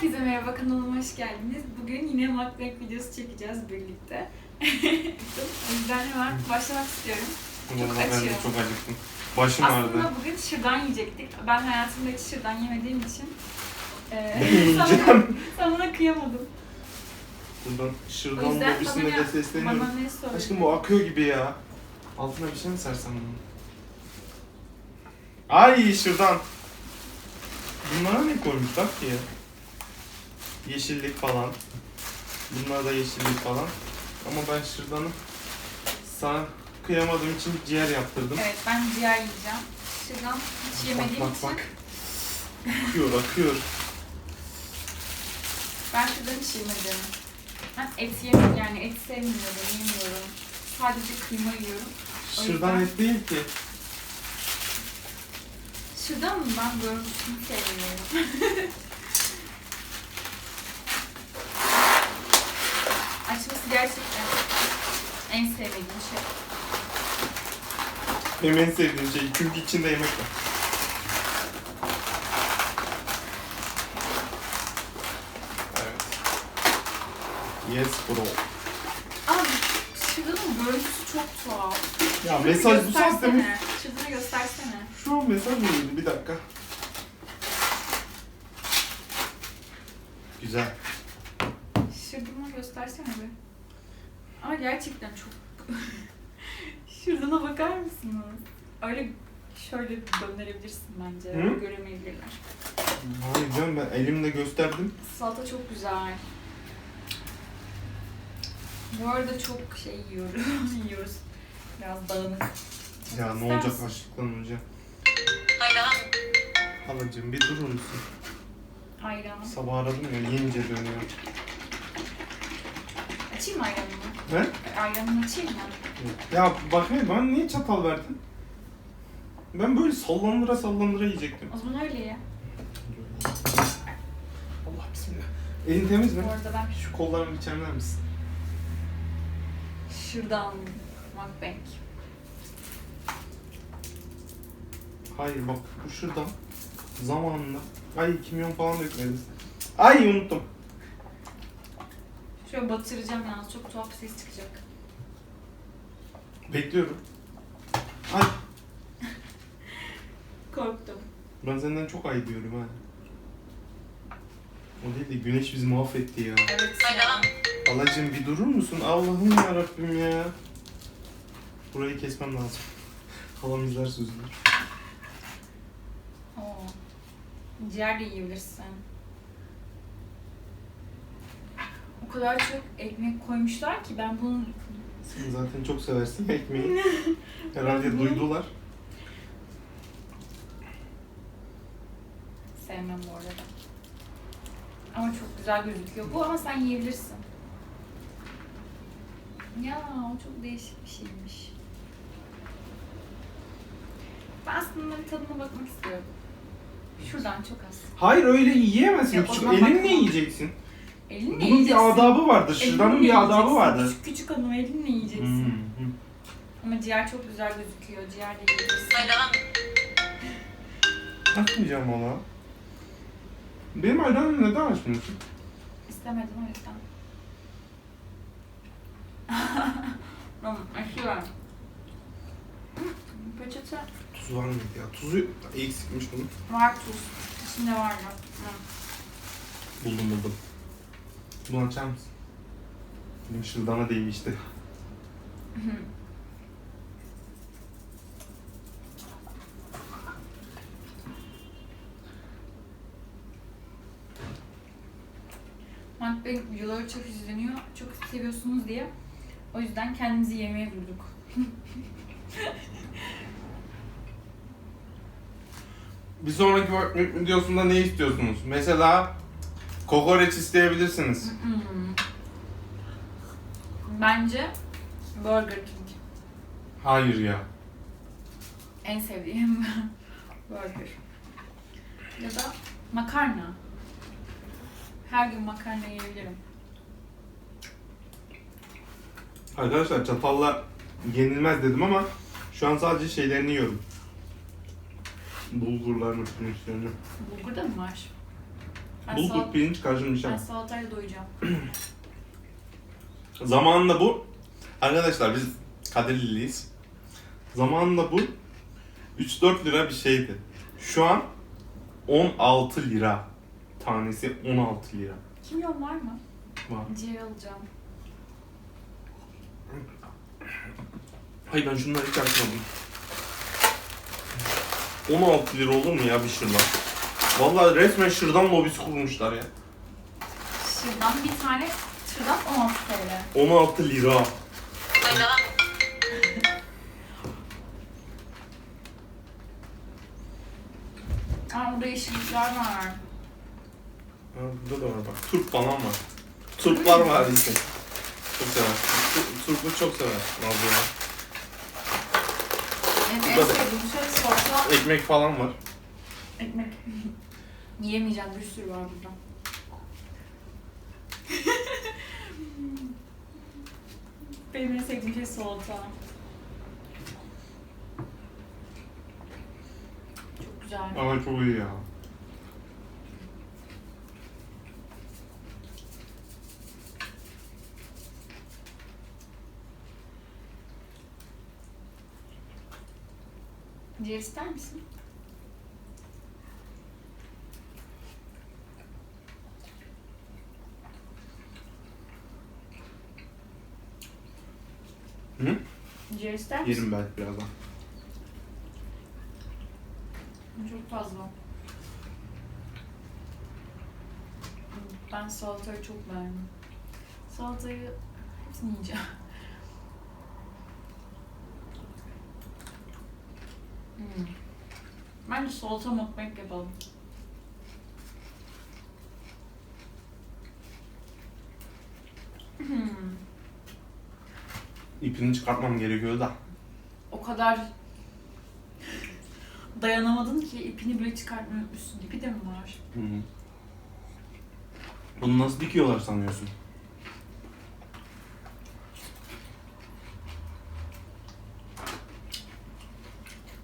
Herkese merhaba kanalıma hoş geldiniz. Bugün yine mukbang videosu çekeceğiz birlikte. o yüzden hemen başlamak istiyorum. Çok Vallahi ben de açıyorum. çok acıktım. Başım Aslında ağrıdı. bugün şırdan yiyecektik. Ben hayatımda hiç şırdan yemediğim için eee sana, yiyeceğim? sana kıyamadım. Buradan O şırdan yüzden lobisine bana, de sesleniyorum. bana ne sor? Aşkım bu akıyor gibi ya. Altına bir şey mi sersem bunu? Ay şırdan. Bunlara ne koymuşlar ki ya? Yeşillik falan. Bunlar da yeşillik falan. Ama ben şırdanı sana kıyamadığım için ciğer yaptırdım. Evet ben ciğer yiyeceğim. Şırdan hiç yemediğim bak bak için bak. Akıyor akıyor. ben şırdan hiç yemedim. Ben et yemiyorum yani et sevmiyorum, yemiyorum. Sadece kıyma yiyorum. O Şırdan yüzden- et değil ki. Şırdan mı ben görmüştüm sevmiyorum. gerçekten en sevdiğim şey. Benim en sevdiğim şey çünkü içinde yemek var. Evet. Yes bro. Abi şırdanın görüntüsü çok tuhaf. Ya Şırdanı mesaj bu göstersene. saatte mi? Şırdanı göstersene. Şu an mesaj mı geldi? Bir dakika. Güzel. Şırdanı göstersene be. Ama gerçekten çok... Şırdana bakar mısınız? Öyle şöyle döndürebilirsin bence. Hı? Göremeyebilirler. Hayır canım ben elimle gösterdim. Salata çok güzel. Bu arada çok şey yiyoruz. yiyoruz. Biraz dağınık. Ya ne olacak açlıktan önce? Ayran. Halacığım bir durur musun? Ayran. Sabah aradım ya yiyince dönüyor. Açayım ayranını? Ne? Ayranını açayım mı? Ya bak ne ben niye çatal verdin? Ben böyle sallandıra sallandıra yiyecektim. O zaman öyle ya. Allah bismillah. Elin temiz mi? Bu arada ben Şu kollarımı bir çemler misin? şırdan mukbang. Hayır bak bu şuradan zamanında. Ay kimyon falan dökmediniz. Ay unuttum. Şöyle batıracağım yalnız çok tuhaf bir ses çıkacak. Bekliyorum. Ay Korktum. ben senden çok ay diyorum ha. O değil de güneş bizi mahvetti ya. Evet ya. Ayran. Halacığım bir durur musun? Allah'ım ya Rabbim ya. Burayı kesmem lazım. Halam izler sözünü. Oo. Ciğer de yiyebilirsin. O kadar çok ekmek koymuşlar ki ben bunu Sen zaten çok seversin ekmeği. Herhalde duydular. sevmem bu arada. Ama çok güzel gözüküyor bu ama sen yiyebilirsin. Ya o çok değişik bir şeymiş. Ben aslında tadına bakmak istiyorum. Şuradan çok az. Hayır öyle yiyemezsin. Ya o Küçük- zaman Elinle bakma. yiyeceksin. Elinle Bunun yiyeceksin. bir adabı vardır. Şırdanın Elinle bir adabı yiyeceksin. vardır. Küçük küçük hanım elinle yiyeceksin. Hmm, hmm. Ama ciğer çok güzel gözüküyor. Ciğer de yiyebilirsin. Ayran. Açmayacağım valla. Benim ayranımı neden açmıyorsun? İstemedim o yüzden. Tamam, açıyorum. Hı, Peçete Tuz var mıydı ya? Tuzu eksikmiş bunun. var tuz. İçinde var mı? Buldum buldum. Bunu açar mısın? Benim şırdana değil işte. Mukbang videoları çok izleniyor. Çok seviyorsunuz diye. O yüzden kendimizi yemeğe vurduk. Bir sonraki videosunda ne istiyorsunuz? Mesela kokoreç isteyebilirsiniz. Hmm. Bence Burger King. Hayır ya. En sevdiğim burger. Ya da makarna. Her gün makarna yiyebilirim. Arkadaşlar çatalla yenilmez dedim ama şu an sadece şeylerini yiyorum. Bulgurlarını, pirinçlerini. Bulgur da mı var? Bulgur pirinç ben nişan. salatayla doyacağım. Zamanında bu arkadaşlar biz Kadirliliyiz. Zamanında bu 3-4 lira bir şeydi. Şu an 16 lira. Tanesi 16 lira. Kimyon var mı? Var. Ciğer alacağım. Hayır ben şunları hiç açmadım. 16 lira olur mu ya bir şırdan? Vallahi resmen şırdan lobisi kurmuşlar ya. Şuradan bir tane şuradan 16 TL. 16 lira. Aa burada yeşillikler var. Ha, burada da var bak. Turp falan var. Turplar var işte. Çok sever. Tur- Turpu çok sever Nazlı ya. Benim en Burada da- sevdiğim şey salata, Ekmek falan var. ekmek. Yiyemeyeceğim bir sürü var burada. Benim en sevdiğim şey salata. Çok güzel. Ama çok iyi ya. Ciğer ister misin? Hı? Ciğer ister misin? Yerim belki birazdan. Çok fazla. Ben salatayı çok beğendim. Salatayı hepsini yiyeceğim. Hmm. Bence salata mukbang yapalım. Hmm. İpini çıkartmam gerekiyor da. O kadar dayanamadın ki ipini bile çıkartmayı unutmuşsun. İpi de mi var? Hı. Bunu nasıl dikiyorlar sanıyorsun?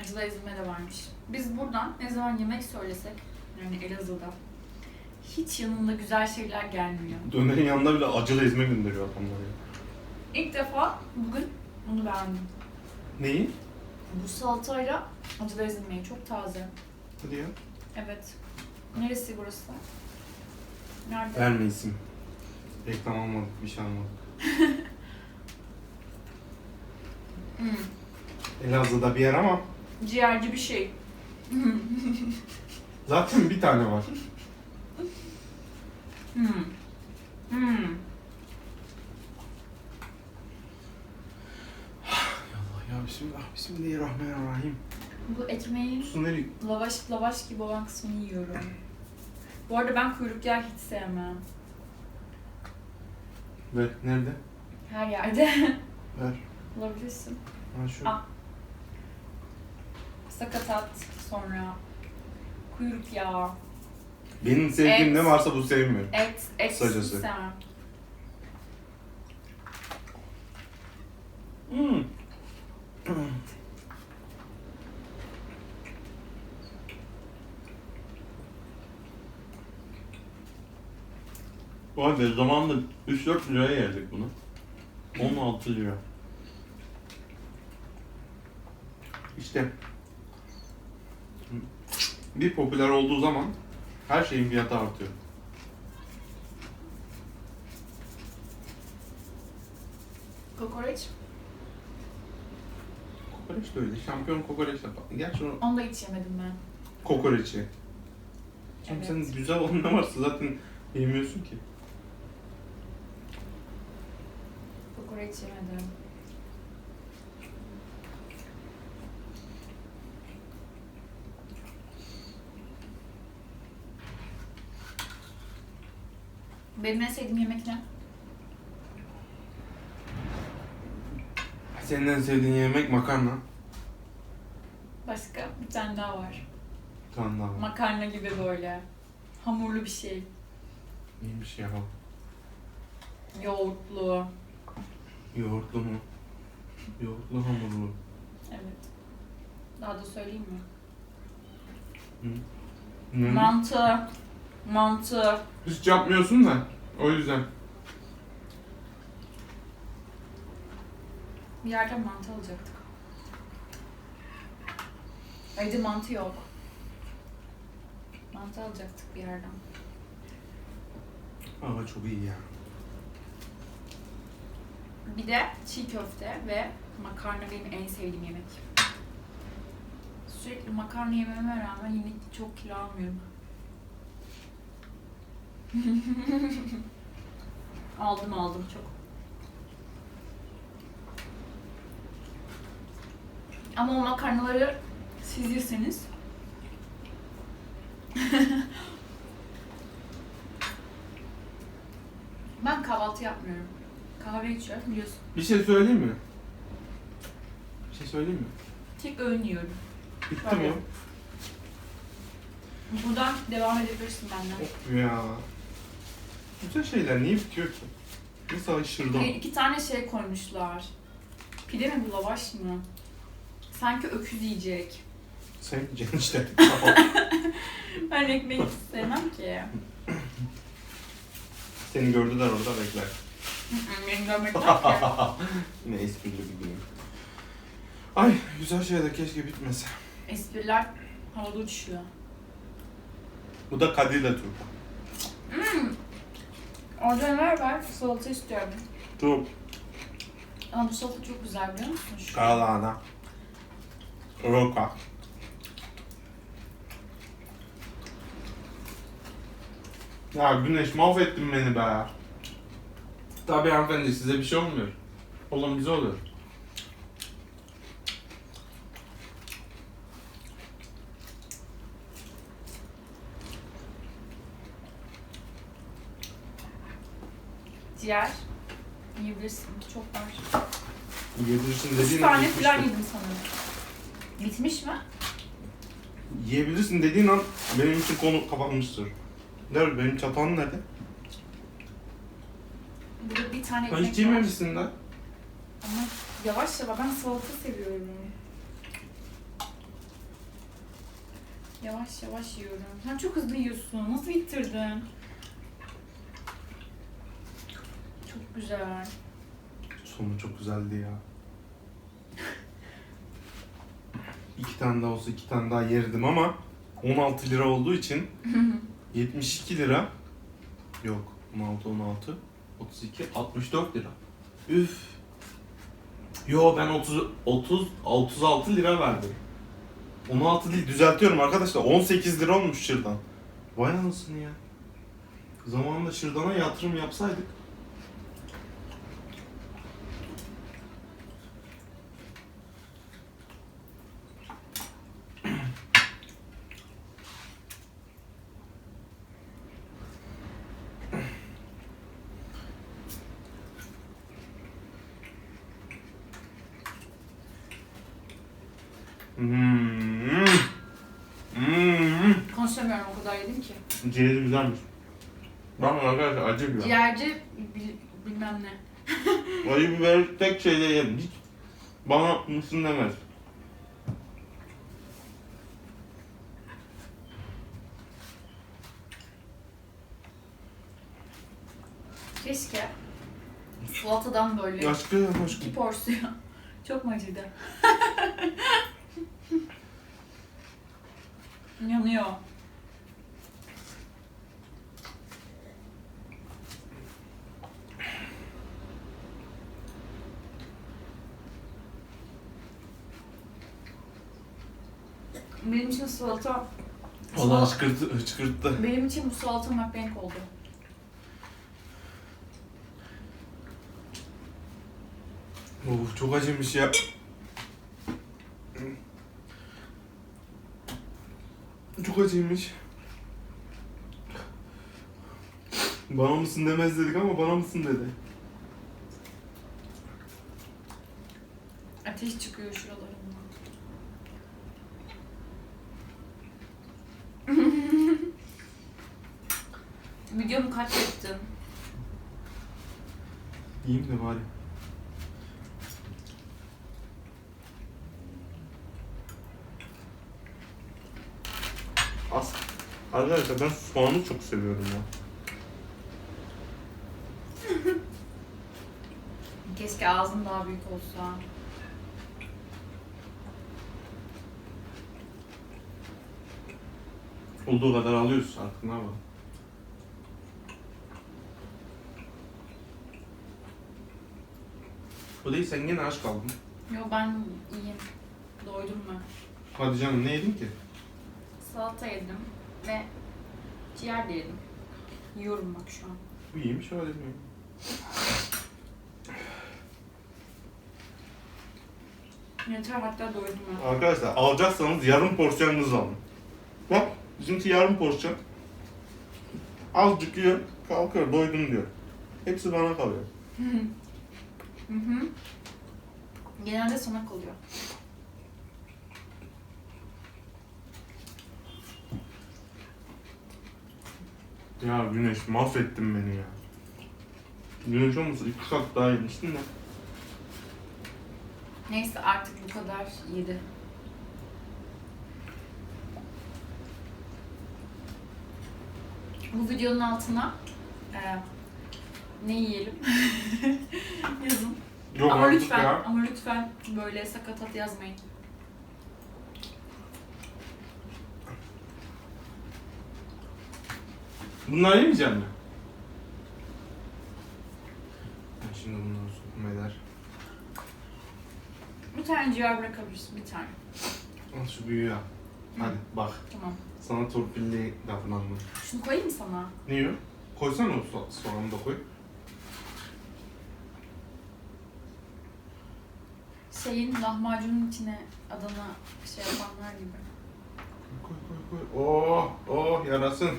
Acılı ezme de varmış. Biz buradan ne zaman yemek söylesek, yani Elazığ'da hiç yanında güzel şeyler gelmiyor. Dönerin yanında bile acılı ezme gönderiyor adamlar ya. İlk defa bugün bunu beğendim. Neyi? Bu salatayla acılı ezmeyi çok taze. Hadi ya. Evet. Neresi burası? Nerede? Verme isim. Reklam almadık, bir şey almadık. Hmm. Elazığ'da bir yer ama Ciğerci bir şey. zaten bir tane var. Hmm. Hmm. Allah ya bismillah, bismillahirrahmanirrahim. Bu ekmeğin Su nereye? lavaş lavaş gibi olan kısmını yiyorum. Bu arada ben kuyruk yağı hiç sevmem. Ver, nerede? Her yerde Ver. bulabilirsin. Ha şu. Al. Sakatat sonra kuyruk yağı, Benim sevdiğim Et. ne varsa bu sevmiyor. et, et Kısacası. istemem. Hmm. Vay be zamanında 3-4 liraya yerdik bunu. 16 lira. İşte bir popüler olduğu zaman her şeyin fiyatı artıyor. Kokoreç, Kokoreç de öyle. Şampiyon kokoreç yapar. Gerçi o onu da hiç yemedim ben. kokoreçi. Evet. sen güzel olan ne varsa zaten yemiyorsun ki. Yemedim. Benim en sevdiğim yemek ne? Senin en sevdiğin yemek makarna. Başka bir tane daha var. Bir tane daha var. Makarna gibi böyle. Hamurlu bir şey. Neymiş ya? Yoğurtlu. Yoğurtlu mu? Yoğurtlu hamurlu. Evet. Daha da söyleyeyim mi? Ne? Mantı. mantı. Hiç yapmıyorsun da o yüzden. Bir yerden mantı alacaktık. Evde mantı yok. Mantı alacaktık bir yerden. Aa çok iyi ya. Bir de çiğ köfte ve makarna benim en sevdiğim yemek. Sürekli makarna yememe rağmen yine çok kilo almıyorum. aldım aldım çok. Ama o makarnaları siz yerseniz ben kahvaltı yapmıyorum. Kahve içiyorum biliyorsun. Bir şey söyleyeyim mi? Bir şey söyleyeyim mi? Tek öğün yiyorum. Bitti mi? Buradan devam edebilirsin benden. Of ya. Güzel şeyler niye bitiyor ki? Mesela şırdan. Hayır, iki tane şey koymuşlar. Pide mi bu lavaş mı? Sanki öküz yiyecek. Sen yiyeceksin işte. Ben ekmeği hiç sevmem ki. Seni gördüler orada bekler. Hı hı, Beni görmekten ki. Yine esprili bir gün. Ay güzel şeyler keşke bitmese. Espriler havada uçuşuyor. Bu da Kadile Turku. Hmm. Orada neler var? Salata istiyorum. Turp, Ama bu salata çok güzel biliyor musun? Şu. karalahana, roka. Ya Güneş mahvettin beni be. Tabii hanımefendi size bir şey olmuyor. Olan bize oluyor. Ciğer. Yiyebilirsin. Çok var. Yiyebilirsin Üç dediğin tane an falan bitmiştir. yedim sanırım. Bitmiş mi? Yiyebilirsin dediğin an benim için konu kapanmıştır. Der benim çatalım nerede? Tane ekmek hiç var. yememişsin de. Ama yavaş yavaş ben salata seviyorum. Yavaş yavaş yiyorum. Sen çok hızlı yiyorsun. Nasıl bitirdin? Çok güzel. Sonu çok güzeldi ya. iki tane daha olsa iki tane daha yerdim ama 16 lira olduğu için 72 lira yok 16 16 32 64 lira. Üf. Yo ben 30 30 36 lira verdim. 16 değil düzeltiyorum arkadaşlar 18 lira olmuş şırdan. Vay anasını ya. Zamanında şırdana yatırım yapsaydık. Hmm. Konuşamıyorum o kadar yedim ki. Ciğeri güzelmiş. Bakın arkadaşlar acı biber. Ciğerci bil- bilmem ne. Acı biber tek şeyde yerim. Hiç bana mısın demez. Keşke salatadan böyle Aşkım iki aşkım. porsiyon. Çok mu acıydı? Yanıyor. Benim için salata, Valla hıçkırttı, hıçkırttı. benim için bu salata mukbang oldu. Of çok acıymış ya. Çok acıymış. Bana mısın demez dedik ama bana mısın dedi. Ateş çıkıyor şuralarımdan. Videomu kaç yaptın? Yiyeyim de bari. Az. Arkadaşlar ben soğanı çok seviyorum ya. Keşke ağzın daha büyük olsa. Olduğu kadar alıyoruz artık ne yapalım. O değil sen gene aç kaldın. Yo ben iyiyim. Doydum ben. Hadi canım ne yedin ki? Salata yedim ve ciğer de yedim. Yiyorum bak şu an. Bu iyiymiş öyle mi? Yeter hatta doydum ben. Arkadaşlar alacaksanız yarım porsiyonunuzu alın. Bak bizimki yarım porsiyon. Azıcık yiyor, kalkıyor, doydum diyor. Hepsi bana kalıyor. Hı hı. Genelde sana kalıyor. Ya Güneş mahvettin beni ya. Güneş olmasa iki kat daha yemiştin de. Neyse artık bu kadar yedi. Bu videonun altına e, ne yiyelim yazın. Yok ama artık lütfen, ya. ama lütfen böyle sakatat yazmayın. Bunlar yemeyecek mi? Ben şimdi bunları sokum eder. Bir tane ciğer bırakabilirsin, bir tane. Al şu büyüğü al. Hadi bak. Tamam. Sana torpilli anlat. Şunu koyayım mı sana? Niye? Koysana o so- soğanı da koy. Şeyin lahmacunun içine Adana şey yapanlar gibi. Koy koy koy. Oh oh yarasın.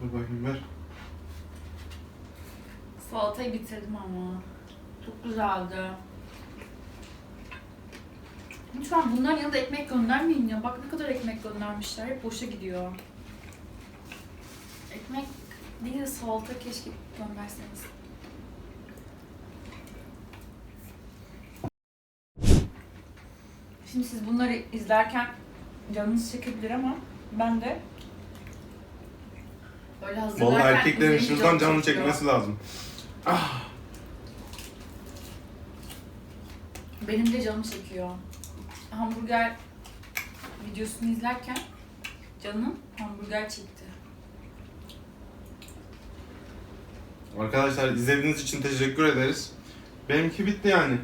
Dur bakayım ver. Salatayı bitirdim ama. Çok güzeldi. Lütfen bunların yanında ekmek göndermeyin ya. Bak ne kadar ekmek göndermişler. Hep boşa gidiyor. Ekmek değil de salata keşke gönderseniz. Şimdi siz bunları izlerken canınız çekebilir ama ben de böyle hazırlarken Vallahi erkeklerin izleyince şuradan canım çekiyor. çekmesi lazım. Benim de canım çekiyor. Hamburger videosunu izlerken canım hamburger çekti. Arkadaşlar izlediğiniz için teşekkür ederiz. Benimki bitti yani.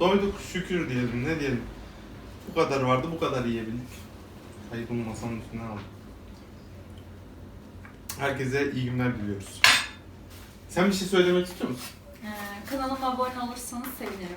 Doyduk şükür diyelim ne diyelim. Bu kadar vardı bu kadar yiyebildik. Kaybını masanın üstüne aldım. Herkese iyi günler diliyoruz. Sen bir şey söylemek istiyor musun? Ee, kanalıma abone olursanız sevinirim.